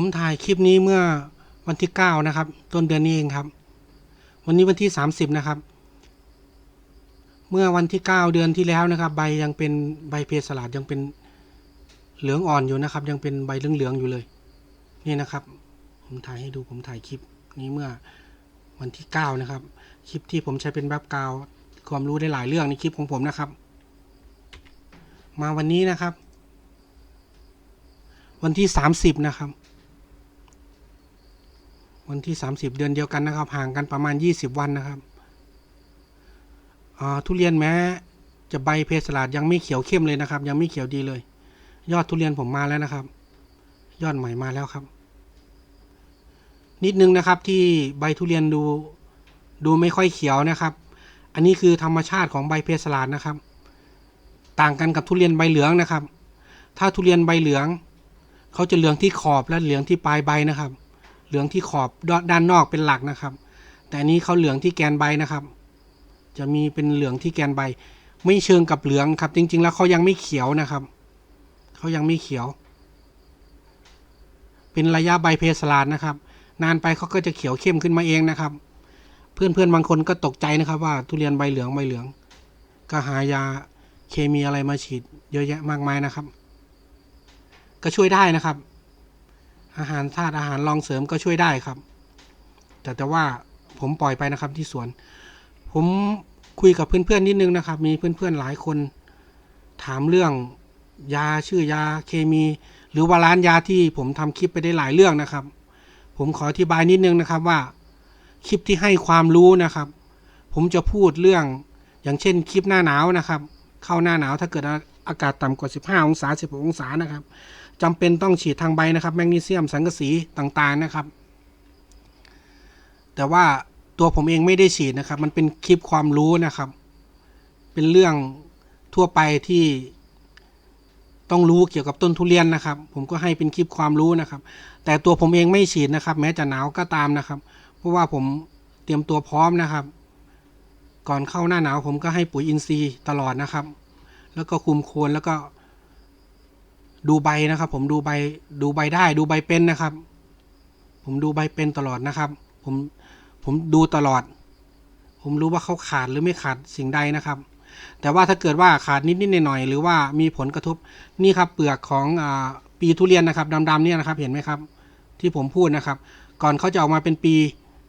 ผมถ่ายคลิปนี้เมื่อวันที่เก้านะครับ ต้นเดือนนี้เองครับ วันนี้วันที่สามสิบนะครับ เมื่อวันที่เก้าเดือนที่แล้วนะครับ ใบยังเป็นใบเพสลาดยังเป็นเหลืองอ่อนอยู่นะครับ ยังเป็นใบเหลืองๆอยู่เลย นี่นะครับ ผมถ่ายให้ดูผมถ่ายคลิปนี้เมื่อวันที่เก้านะครับ คลิปที่ผมใช้เป็นแบ็กาวความรู้ได้หลายเรื่องในคลิปของผมนะครับ มาวันนี้นะครับ วันที่สามสิบนะครับ วันที่สามสิบเดือนเดียวกันนะครับ ห่างกันประมาณยี่สิบวันนะครับทุเรียนแม้จะใบเพสลาดยังไม่เขียวเข้มเลยนะครับ ยังไม่เขียวดีเลย ยอดทุเรียนผมมาแล้วนะครับ ยอดใหม่มาแล้วครับ นิดนึงนะครับที่ใบทุเรียนดูดูไม่ค่อยเขียวนะครับ อันนี้คือธรรมชาติของใบเพสลาดนะครับ ต่างกันกับทุเรียนใบเหลืองนะครับ ถ้าทุเรียนใบเหลือง เขาจะเหลืองที่ขอบและเหลืองที่ปลายใบนะครับ เหลืองที่ขอบด้านนอกเป็นหลักนะครับ แต่อันนี้เขาเหลืองที่แกนใบนะครับ จะมีเป็นเหลืองที่แกนใบ ไม่เชิงกับเหลืองครับ จริง ๆ แล้วเขายังไม่เขียวนะครับเขายังไม่เขียว เป็นระยะใบเพสลาดนะครับ นานไปเขาก็จะเขียวเข้มขึ้นมาเองนะครับ เพื่อนๆบางคนก็ตกใจนะครับว่าทุเรียนใบเหลืองใบเหลือง ก็หายาเคมีอะไรมาฉีด เยอะแยะมากมายนะครับ ก็ช่วยได้นะครับ อาหารธาตุอาหารรองเสริมก็ช่วยได้ครับ แต่แต่ว่าผมปล่อยไปนะครับที่สวน ผมคุยกับเพื่อนๆนิดนึงนะครับ มีเพื่อนๆหลายคนถามเรื่องยาชื่อยาเคมี หรือว่าร้านยาที่ผมทำคลิปไปได้หลายเรื่องนะครับ ผมขออธิบายนิดนึงนะครับว่า คลิปที่ให้ความรู้นะครับ ผมจะพูดเรื่องอย่างเช่นคลิปหน้าหนาวนะครับ เข้าหน้าหนาวถ้าเกิดอากาศต่ำกว่า 15 องศา 16 องศานะครับ จำเป็นต้องฉีดทางใบนะครับ แมกนีเซียมสังกะสีต่างๆนะครับ แต่ว่าตัวผมเองไม่ได้ฉีดนะครับ มันเป็นคลิปความรู้นะครับ เป็นเรื่องทั่วไปที่ต้องรู้เกี่ยวกับต้นทุเรียนนะครับ ผมก็ให้เป็นคลิปความรู้นะครับ แต่ตัวผมเองไม่ฉีดนะครับ แม้จะหนาวก็ตามนะครับ เพราะว่าผมเตรียมตัวพร้อมนะครับ ก่อนเข้าหน้าหนาวผมก็ให้ปุ๋ยอินทรีย์ตลอดนะครับ แล้วก็คุมโคนแล้วก็ ดูใบนะครับ ผมดูใบดูใบได้ดูใบเป็นนะครับ ผมดูใบเป็นตลอดนะครับ ผมผมดูตลอด ผมรู้ว่าเขาขาดหรือไม่ขาดสิ่งใดนะครับ แต่ว่าถ้าเกิดว่าขาดนิดๆหน่อยๆหรือว่ามีผลกระทบนี่ครับเปลือกของอปีทุเรียนนะครับดำๆเนี่ยนะครับเห็นไหมครับ ที่ผมพูดนะครับ ก่อนเขาจะออกมาเป็นปี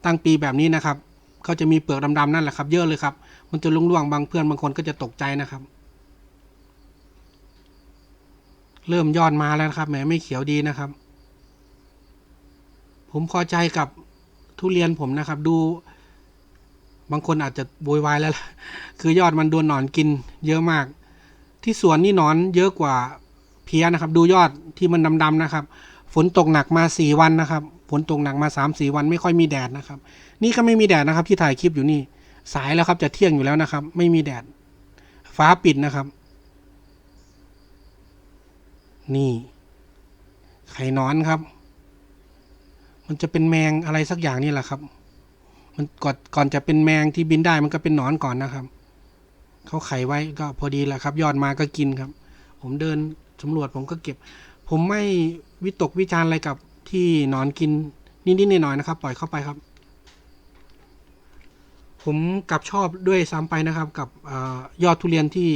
ตั้งปีแบบนี้นะครับเขาจะมีเปลือกดำๆนั่นแหละครับ เยอะเลยครับ มันจะลุ่งๆบางเพื่อนบางคนก็จะตกใจนะครับ เริ่มยอดมาแล้วนะครับแหมไม่เขียวดีนะครับ ผมพอใจกับทุเรียนผมนะครับ ดู บางคนอาจจะโวยวายแล้วล่ะคือยอดมันโดนหนอนกิน เยอะมาก ที่สวนนี่หนอนเยอะกว่าเพี้ยนะครับ ดูยอดที่มันดำๆนะครับ ฝนตกหนักมาสี่วันนะครับฝนตกหนักมาสามสี่วันไม่ค่อยมีแดดนะครับ นี่ก็ไม่มีแดดนะครับ ที่ถ่ายคลิปอยู่นี่ สายแล้วครับจะเที่ยงอยู่แล้วนะครับ ไม่มีแดด ฟ้าปิดนะครับ นี่ไข่นอนครับ มันจะเป็นแมงอะไรสักอย่างนี่แหละครับ มันก่อนก่อนจะเป็นแมงที่บินได้มันก็เป็นหนอนก่อนนะครับ เขาไข่ไว้ก็พอดีแหละครับ ยอดมาก็กินครับ ผมเดินสำรวจผมก็เก็บ ผมไม่วิตกวิจารอะไรกับที่หนอนกินนิดๆหน่อยๆนะครับ ปล่อยเข้าไปครับ ผมกลับชอบด้วยซ้ำไปนะครับ กับอยอดทุเรียนที่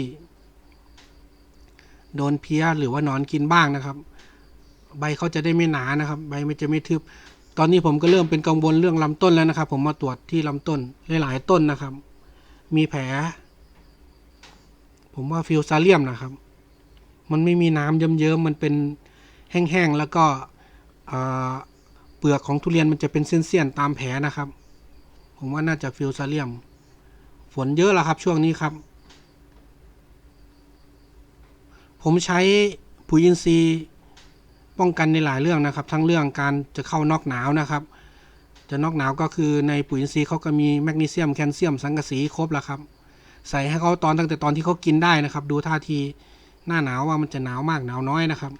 โดนเพี้ยหรือว่านอนกินบ้างนะครับ ใบเขาจะได้ไม่หนานะครับ ใบมันจะไม่ทึบ ตอนนี้ผมก็เริ่มเป็นกังวลเรื่องลำต้นแล้วนะครับ ผมมาตรวจที่ลำต้นหลายๆต้นนะครับ มีแผล ผมว่าฟิวซาเลียมนะครับ มันไม่มีน้ำเยิ้มๆมันเป็นแห้งๆแล้วก็เปลือกของทุเรียนมันจะเป็นเส้นๆตามแผลนะครับ ผมว่าน่าจะฟิวซาเลียม ฝนเยอะแล้วครับช่วงนี้ครับ ผมใช้ปุ๋ยอินทรีย์ป้องกันในหลายเรื่องนะครับ ทั้งเรื่องการจะเข้านอกหนาวนะครับ จะนอกหนาวก็คือในปุ๋ยอินทรีย์เขาก็มีแมกนีเซียมแคลเซียมสังกะสีครบแล้วครับ ใส่ให้เขาตอนตั้งแต่ตอนที่เขากินได้นะครับ ดูท่าทีหน้าหนาวว่ามันจะหนาวมากหนาวน้อยนะครับ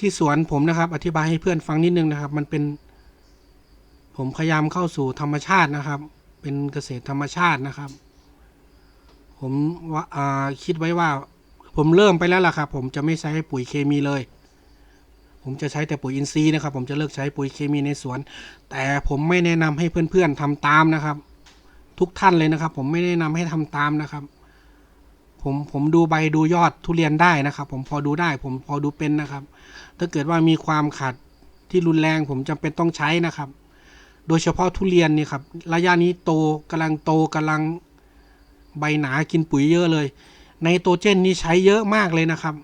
ที่สวนผมนะครับ อธิบายให้เพื่อนฟังนิดนึงนะครับ มันเป็น ผมพยายามเข้าสู่ธรรมชาตินะครับ เป็นเกษตรธรรมชาตินะครับ ผมว่าคิดไว้ว่า ผมเริ่มไปแล้วล่ะครับ ผมจะไม่ใช้ปุ๋ยเคมีเลย ผมจะใช้แต่ปุ๋ยอินทรีย์นะครับ ผมจะเลิกใช้ปุ๋ยเคมีในสวน แต่ผมไม่แนะนำให้เพื่อนๆทำตามนะครับ ทุกท่านเลยนะครับ ผมไม่แนะนำให้ทำตามนะครับ ผมผมดูใบดูยอดทุเรียนได้นะครับ ผมพอดูได้ ผมพอดูเป็นนะครับ ถ้าเกิดว่ามีความขาดที่รุนแรง ผมจำเป็นต้องใช้นะครับ โดยเฉพาะทุเรียนนี่ครับระยะนี้โตกำลังโตกำลัง ใบหนากินปุ๋ยเยอะเลย ไนโตรเจนนี่ใช้เยอะมากเลยนะครับ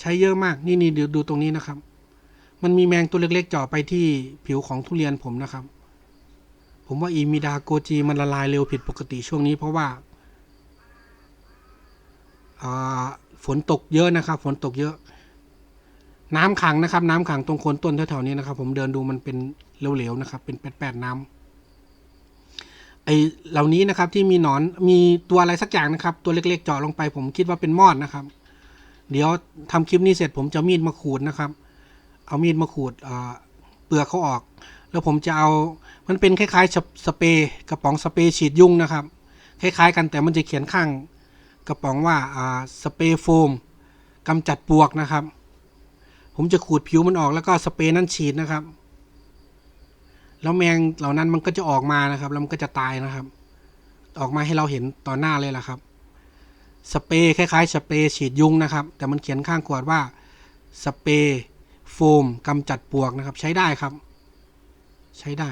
ใช้เยอะมากนี่นี่เดูดูตรงนี้นะครับ มันมีแมงตัวเล็กๆเจาะไปที่ผิวของทุเรียนผมนะครับ ผมว่าอีมิดาโกจีมันละลายเร็วผิดปกติช่วงนี้เพราะว่าอ่าฝนตกเยอะนะครับ ฝนตกเยอะ น้ำขังนะครับ น้ำขังตรงโคนต้นแถวๆนี้นะครับ ผมเดินดูมันเป็นเหลวๆนะครับ เป็นแปดๆน้ำ ไอเหล่านี้นะครับที่มีหนอนมีตัวอะไรสักอย่างนะครับ ตัวเล็กๆเจาะลงไป ผมคิดว่าเป็นมอดนะครับ เดี๋ยวทำคลิปนี้เสร็จผมจะมีดมาขูดนะครับ เอามีดมาขูดเปลือกเขาออก แล้วผมจะเอามันเป็นคล้ายๆสเปรย์กระป๋องสเปรย์ฉีดยุงนะครับ คล้ายๆ กันแต่มันจะเขียนข้างกระป๋องว่าสเปรย์โฟมกำจัดปลวกนะครับ ผมจะขูดผิวมันออกแล้วก็สเปรย์นั้นฉีดนะครับ แล้วแมงเหล่านั้นมันก็จะออกมานะครับ แล้วมันก็จะตายนะครับ ออกมาให้เราเห็นต่อหน้าเลยล่ะครับ สเปรย์คล้ายๆ สเปรย์ฉีดยุงนะครับ แต่มันเขียนข้างขวดว่าสเปรย์โฟมกำจัดปลวกนะครับ ใช้ได้ครับ ใช้ได้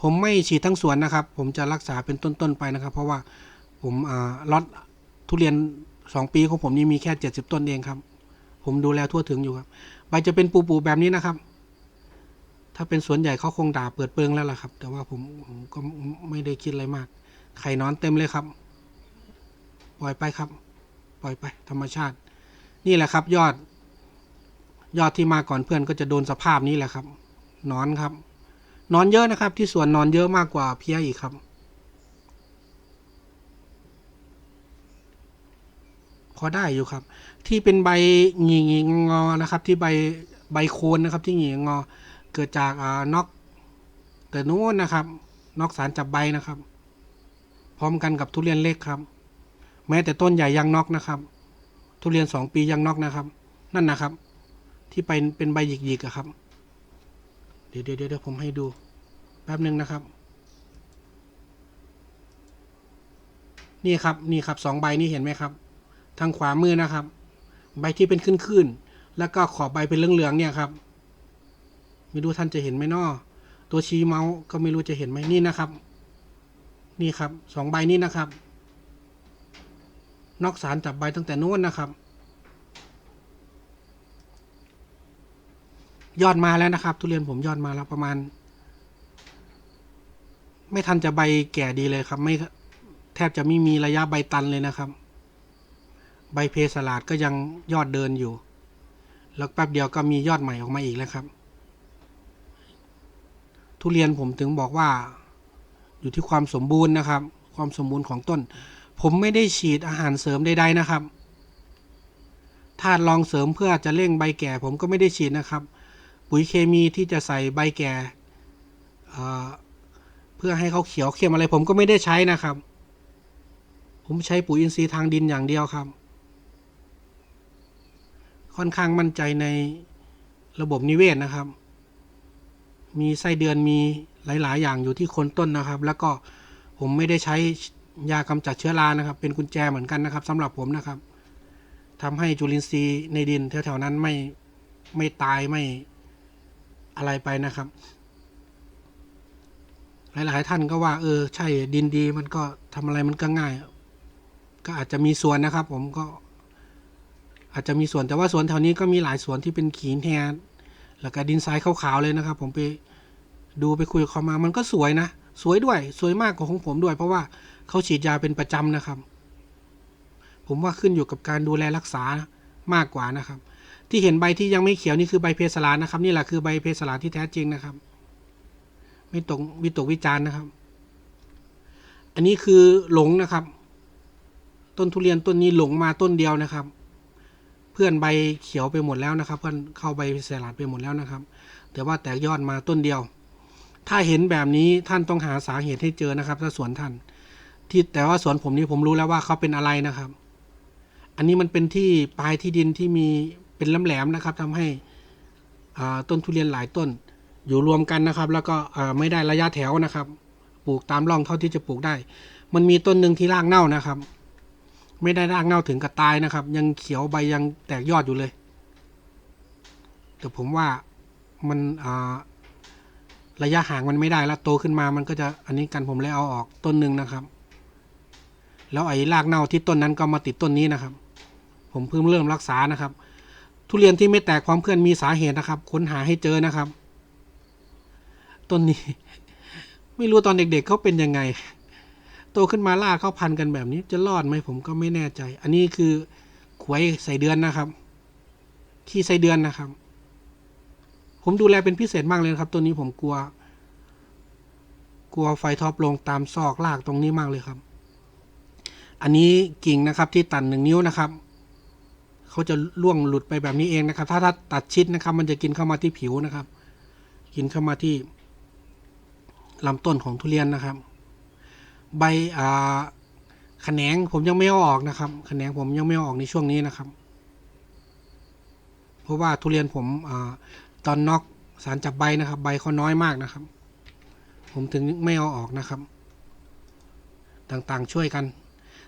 ผมไม่ฉีดทั้งสวนนะครับ ผมจะรักษาเป็นต้นๆไปนะครับ เพราะว่าผมอ่าล็อตทุเรียนสองปีของผมนี่มีแค่เจ็ดสิบต้นเองครับ ผมดูแลทั่วถึงอยู่ครับใบจะเป็นปูๆแบบนี้นะครับ ถ้าเป็นสวนใหญ่เขาคงด่าเปิดเปิงแล้วล่ะครับ แต่ว่าผมผมก็ไม่ได้คิดอะไรมาก ไข่นอนเต็มเลยครับ ปล่อยไปครับ ปล่อยไป ธรรมชาติ นี่แหละครับ ยอด ยอดที่มาก่อนเพื่อนก็จะโดนสภาพนี้แหละครับ นอนครับ นอนเยอะนะครับ ที่สวนนอนเยอะมากกว่าเพี้ยอีกครับ พอได้อยู่ครับ ที่เป็นใบหงีงงอนะครับ ที่ใบใบโคนนะครับ ที่หงีงอ เกิดจากอ่านอกแต่นู้นนะครับนอกสารจับใบนะครับ พร้อมกันกับทุเรียนเล็กครับ แม้แต่ต้นใหญ่ยังนอกนะครับ ทุเรียนสองปียังนอกนะครับ นั่นนะครับ ที่ไปเป็นใบหยิกๆอะครับ เดี๋ยวเดี๋ยวเดี๋ยวผมให้ดูแป๊บหนึ่งนะครับ นี่ครับนี่ครับสองใบนี่เห็นไหมครับ ทางขวามือนะครับ ใบที่เป็นขึ้นๆแล้วก็ขอบใบเป็นเหลืองๆเนี่ยครับ ไม่รู้ท่านจะเห็นไหมนอตัวชี้เมาส์ก็ไม่รู้จะเห็นไหมนี่นะครับ นี่ครับสองใบนี้นะครับ นอกสารจับใบตั้งแต่นู้นนะครับ ยอดมาแล้วนะครับ ทุเรียนผมยอดมาแล้วประมาณ ไม่ทันจะใบแก่ดีเลยครับ ไม่แทบจะไม่มีระยะใบตันเลยนะครับ ใบเพสลาดก็ยังยอดเดินอยู่ แล้วแป๊บเดียวก็มียอดใหม่ออกมาอีกแล้วครับ ทุเรียนผมถึงบอกว่า อยู่ที่ความสมบูรณ์นะครับ ความสมบูรณ์ของต้น ผมไม่ได้ฉีดอาหารเสริมใดๆนะครับธาตุรองเสริมเพื่อจะเร่งใบแก่ ผมก็ไม่ได้ฉีดนะครับ ปุ๋ยเคมีที่จะใส่ใบแก่เเพื่อให้เขาเขียวเข้มอะไร ผมก็ไม่ได้ใช้นะครับ ผมใช้ปุ๋ยอินทรีย์ทางดินอย่างเดียวครับ ค่อนข้างมั่นใจในระบบนิเวศนะครับ มีไส้เดือนมีหลาย ๆ อย่างอยู่ที่โคนต้นนะครับ แล้วก็ผมไม่ได้ใช้ยากำจัดเชื้อรานะครับ เป็นกุญแจเหมือนกันนะครับสำหรับผมนะครับทำให้จุลินทรีย์ในดินแถวๆนั้นไม่ไม่ตายไม่อะไรไปนะครับ หลายๆท่านก็ว่า เออ ใช่ดินดีมันก็ทำอะไรมันก็ง่าย ก็อาจจะมีส่วนนะครับ ผมก็ อาจจะมีส่วนแต่ว่าสวนแถวนี้ก็มีหลายสวนที่เป็นขีนแทน แล้วก็ดินทรายขาวๆเลยนะครับ ผมไปดูไปคุยกับเขามามันก็สวยนะ สวยด้วย สวยมากกว่าของผมด้วย เพราะว่าเขาฉีดยาเป็นประจำนะครับ ผมว่าขึ้นอยู่กับการดูแลรักษามากกว่านะครับ ที่เห็นใบที่ยังไม่เขียวนี่คือใบเพสลานะครับ นี่แหละคือใบเพสลาที่แท้จริงนะครับ ไม่ตกวิตกวิจารณ์นะครับ อันนี้คือหลงนะครับ ต้นทุเรียนต้นนี้หลงมาต้นเดียวนะครับ พื่อนใบเขียวไปหมดแล้วนะครับ เพื่อนเข้าใบสลัดไปหมดแล้วนะครับ แต่ว่าแตกยอดมาต้นเดียว ถ้าเห็นแบบนี้ท่านต้องหาสาเหตุให้เจอนะครับ ถ้าสวนท่าน ที่แต่ว่าสวนผมนี่ผมรู้แล้วว่าเขาเป็นอะไรนะครับ อันนี้มันเป็นที่ปลายที่ดินที่มีเป็นแหลมนะครับทำให้ต้นทุเรียนหลายต้น อยู่รวมกันนะครับ แล้วก็ไม่ได้ระยะแถวนะครับ ปลูกตามร่องเท่าที่จะปลูกได้ มันมีต้นหนึ่งที่รากเน่านะครับ ไม่ได้รากเน่าถึงกับตายนะครับ ยังเขียวใบยังแตกยอดอยู่เลย แต่ผมว่ามันอ่าระยะห่างมันไม่ได้แล้วโตขึ้นมามันก็จะอันนี้กันผมเลยเอาออกต้นหนึ่งนะครับ แล้วไอ้รากเน่าที่ต้นนั้นก็มาติดต้นนี้นะครับ ผมเพิ่งเริ่มรักษานะครับ ทุเรียนที่ไม่แตกความเพื่อนมีสาเหตุนะครับ ค้นหาให้เจอนะครับ ต้นนี้ ไม่รู้ตอนเด็กๆเขาเป็นยังไง ตขึ้นมาล่าเขาพันกันแบบนี้ จะรอดไหมผมก็ไม่แน่ใจ อันนี้คือขวยใส่เดือนนะครับขี้ใส่เดือนนะครับ ผมดูแลเป็นพิเศษมากเลยครับ ตัวนี้ผมกลัว กลัวไฟท็อปลงตามซอกลากตรงนี้มากเลยครับ อันนี้กิ่งนะครับที่ตัดหนึ่งนิ้วนะครับเขาจะล่วงหลุดไปแบบนี้เองนะครับ ถ้าถ้าตัดชิดนะครับ มันจะกินเข้ามาที่ผิวนะครับ กินเข้ามาที่ลำต้นของทุเรียนนะครับ ใบอ่าแขนงผมยังไม่เอาออกนะครับแขนงผมยังไม่เอาออกในช่วงนี้นะครับ เพราะว่าทุเรียนผมอาตอนนอกสารจับใบนะครับ ใบเขาน้อยมากนะครับ ผมถึงไม่เอาออกนะครับ ต่างๆช่วยกัน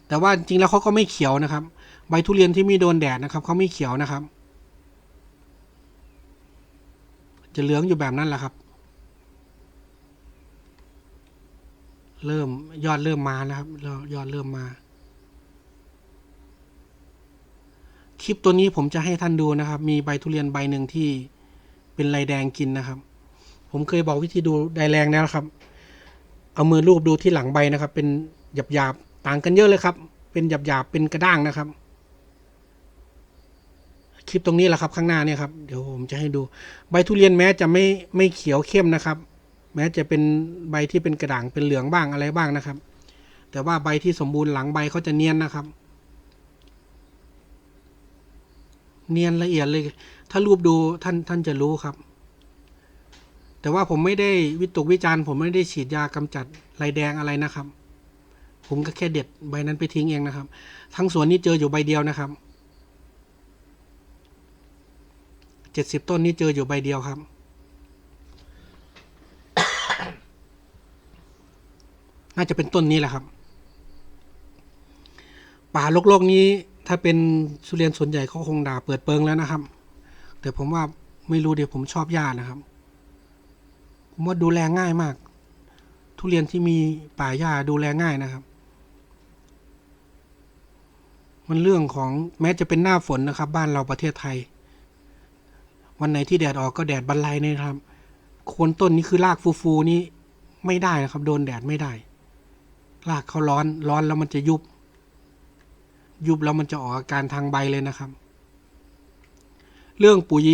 แต่ว่าจริงแล้วเขาก็ไม่เขียวนะครับ ใบทุเรียนที่ไม่โดนแดดนะครับเขาไม่เขียวนะครับ จะเหลืองอยู่แบบนั้นแหละครับ เริ่มยอดเริ่มมาแล้วครับยอดเริ่มมา คลิปตัวนี้ผมจะให้ท่านดูนะครับ มีใบทุเรียนใบหนึ่งที่เป็นลายแดงกินนะครับ ผมเคยบอกวิธีดูใบแรงแล้วครับ เอามือลูบดูที่หลังใบนะครับ เป็นหยาบหยาบต่างกันเยอะเลยครับ เป็นหยาบหยาบเป็นกระด้างนะครับ คลิปตรงนี้แหละครับข้างหน้าเนี่ยครับ เดี๋ยวผมจะให้ดู ใบทุเรียนแม้จะไม่ไม่เขียวเข้มนะครับ แม้จะเป็นใบที่เป็นกระด่างเป็นเหลืองบ้างอะไรบ้างนะครับ แต่ว่าใบที่สมบูรณ์หลังใบเขาจะเนียนนะครับ เนียนละเอียดเลย ถ้ารูปดูท่านท่านจะรู้ครับ แต่ว่าผมไม่ได้วิตกวิจารณ์ ผมไม่ได้ฉีดยากำจัดลายแดงอะไรนะครับ ผมก็แค่เด็ดใบนั้นไปทิ้งเองนะครับ ทั้งสวนนี้เจออยู่ใบเดียวนะครับเจ็ดสิบต้นนี้เจออยู่ใบเดียวครับ น่าจะเป็นต้นนี้แหละครับ ป่าโลกๆนี้ ถ้าเป็นสุเรียนส่วนใหญ่เขาคงด่าเปิดเปิงแล้วนะครับ แต่ผมว่าไม่รู้เดี๋ยวผมชอบหญ้านะครับ ผมว่าดูแลง่ายมาก ทุเรียนที่มีป่าหญ้าดูแลง่ายนะครับ มันเรื่องของแม้จะเป็นหน้าฝนนะครับ บ้านเราประเทศไทย วันไหนที่แดดออกก็แดดบรรลัยนะครับโคนต้นนี้คือรากฟูๆนี้ไม่ได้นะครับ โดนแดดไม่ได้ รากเขาร้อนร้อนแล้วมันจะยุบ ยุบแล้วมันจะออกอาการทางใบเลยนะครับ เรื่องปุ๋ย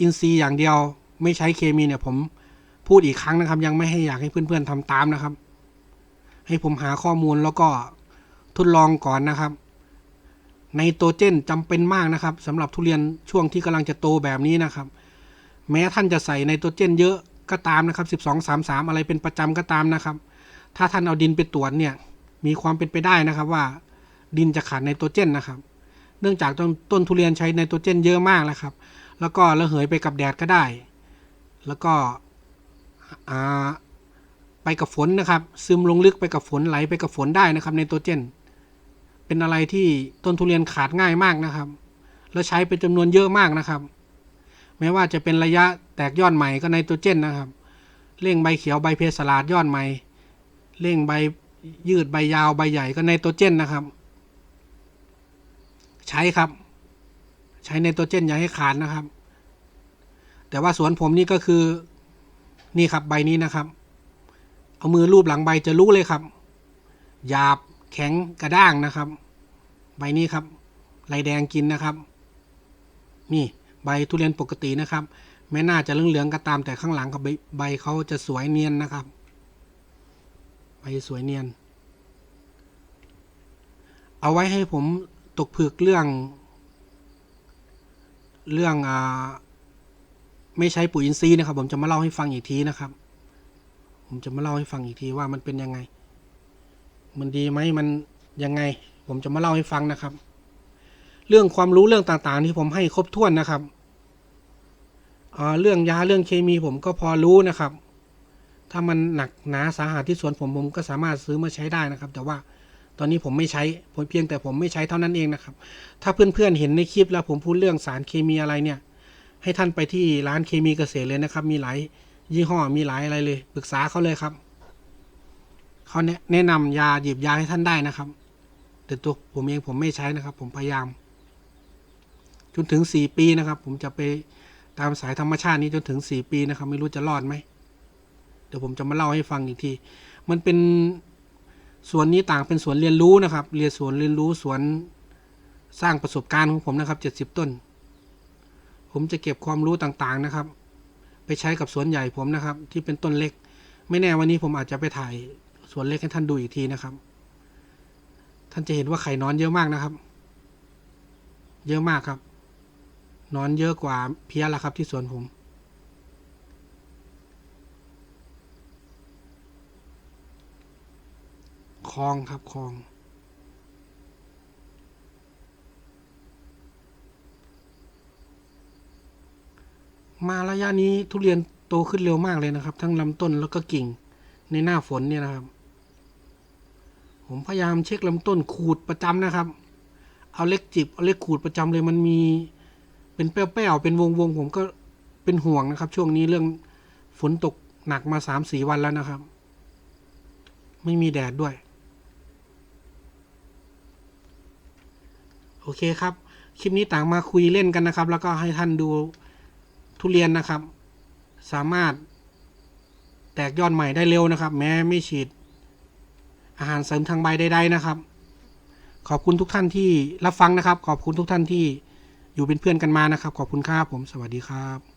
อินทรีย์อย่างเดียว ไม่ใช้เคมีเนี่ย ผมพูดอีกครั้งนะครับ ยังไม่ให้อยากให้เพื่อนๆทำตามนะครับ ให้ผมหาข้อมูลแล้วก็ทดลองก่อนนะครับไนโตรเจนจำเป็นมากนะครับสำหรับทุเรียนช่วงที่กำลังจะโตแบบนี้นะครับ แม้ท่านจะใส่ไนโตรเจนเยอะก็ตามนะครับ 12 3 3 อะไรเป็นประจำก็ตามนะครับ ถ้าท่านเอาดินไปตรวจเนี่ยมีความเป็นไปได้นะครับว่า ดินจะขาดไนโตรเจนนะครับ เนื่องจากต้นต้นทุเรียนใช้ไนโตรเจนเยอะมากแล้วครับ แล้วก็ระเหยไปกับแดดก็ได้ แล้วก็ไปกับฝนนะครับ ซึมลงลึกไปกับฝนไหลไปกับฝนได้นะครับไนโตรเจน เป็นอะไรที่ต้นทุเรียนขาดง่ายมากนะครับ แล้วใช้เป็นจำนวนเยอะมากนะครับแม้ว่าจะเป็นระยะแตกยอดใหม่ก็ไนโตรเจนนะครับเร่งใบเขียวใบเพสลาดยอดใหม่ เร่งใบยืดใบยาวใบใหญ่ก็ไนโตรเจนนะครับ ใช้ครับ ใช้ไนโตรเจนอย่าให้ขาดนะครับ แต่ว่าสวนผมนี่ก็คือนี่ครับใบนี้นะครับ เอามือรูปหลังใบจะรู้เลยครับหยาบแข็งกระด้างนะครับ ใบนี้ครับลายแดงกินนะครับ นี่ใบทุเรียนปกตินะครับแม้น่าจะเหลืองๆก็ตามแต่ข้างหลังกับใบใบเขาจะสวยเนียนนะครับ ใบสวยเนียน เอาไว้ให้ผมตกผึกเรื่อง เรื่องอ่าไม่ใช้ปุ๋ยอินทรีย์นะครับ ผมจะมาเล่าให้ฟังอีกทีนะครับ ผมจะมาเล่าให้ฟังอีกทีว่ามันเป็นยังไง มันดีไหมมันยังไง ผมจะมาเล่าให้ฟังนะครับ เรื่องความรู้เรื่องต่างๆที่ผมให้ครบถ้วนนะครับอ่าเรื่องยาเรื่องเคมีผมก็พอรู้นะครับ ถ้ามันหนักหนาสาหัสที่สวนผมผมก็สามารถซื้อมาใช้ได้นะครับ แต่ว่าตอนนี้ผมไม่ใช้ผมเพียงแต่ผมไม่ใช้เท่านั้นเองนะครับ ถ้าเพื่อนๆเห็นในคลิปแล้วผมพูดเรื่องสารเคมีอะไรเนี่ย ให้ท่านไปที่ร้านเคมีเกษตรเลยนะครับ มีหลายยี่ห้อมีหลายอะไรเลยปรึกษาเขาเลยครับเขาแนะนะนำยาหยิบยาให้ท่านได้นะครับ แต่ตัวผมเองผมไม่ใช้นะครับ ผมพยายามจนถึงสี่ปีนะครับ ผมจะไปตามสายธรรมชาตินี้จนถึงสี่ปีนะครับ ไม่รู้จะรอดไหม ดี๋ยวผมจะมาเล่าให้ฟังอีกที มันเป็นสวนนี้ต่างเป็นสวนเรียนรู้นะครับ เรียนสวนเรียนรู้สวนสร้างประสบการณ์ของผมนะครับเจ็ดสิบต้น ผมจะเก็บความรู้ต่างๆนะครับ ไปใช้กับสวนใหญ่ผมนะครับ ที่เป็นต้นเล็ก ไม่แน่วันนี้ผมอาจจะไปถ่ายสวนเล็กให้ท่านดูอีกทีนะครับ ท่านจะเห็นว่าไข่นอนเยอะมากนะครับ เยอะมากครับ นอนเยอะกว่าเพี้ยละครับที่สวนผม คลองครับคลอง มาระยะนี้ทุเรียนโตขึ้นเร็วมากเลยนะครับ ทั้งลำต้นแล้วก็กิ่งในหน้าฝนเนี่ยนะครับ ผมพยายามเช็คลำต้นขูดประจำนะครับ เอาเล็กจิบเอาเล็กขูดประจำเลยมันมีเป็นแป้วๆเป็นวงๆผมก็เป็นห่วงนะครับ ช่วงนี้เรื่องฝนตกหนักมาสามสี่วันแล้วนะครับ ไม่มีแดดด้วย โอเคครับ คลิปนี้ต่างมาคุยเล่นกันนะครับ แล้วก็ให้ท่านดูทุเรียนนะครับ สามารถแตกยอดใหม่ได้เร็วนะครับ แม้ไม่ฉีด อาหารเสริมทางใบใดๆนะครับ ขอบคุณทุกท่านที่รับฟังนะครับ ขอบคุณทุกท่านที่อยู่เป็นเพื่อนกันมานะครับ ขอบคุณครับผม สวัสดีครับ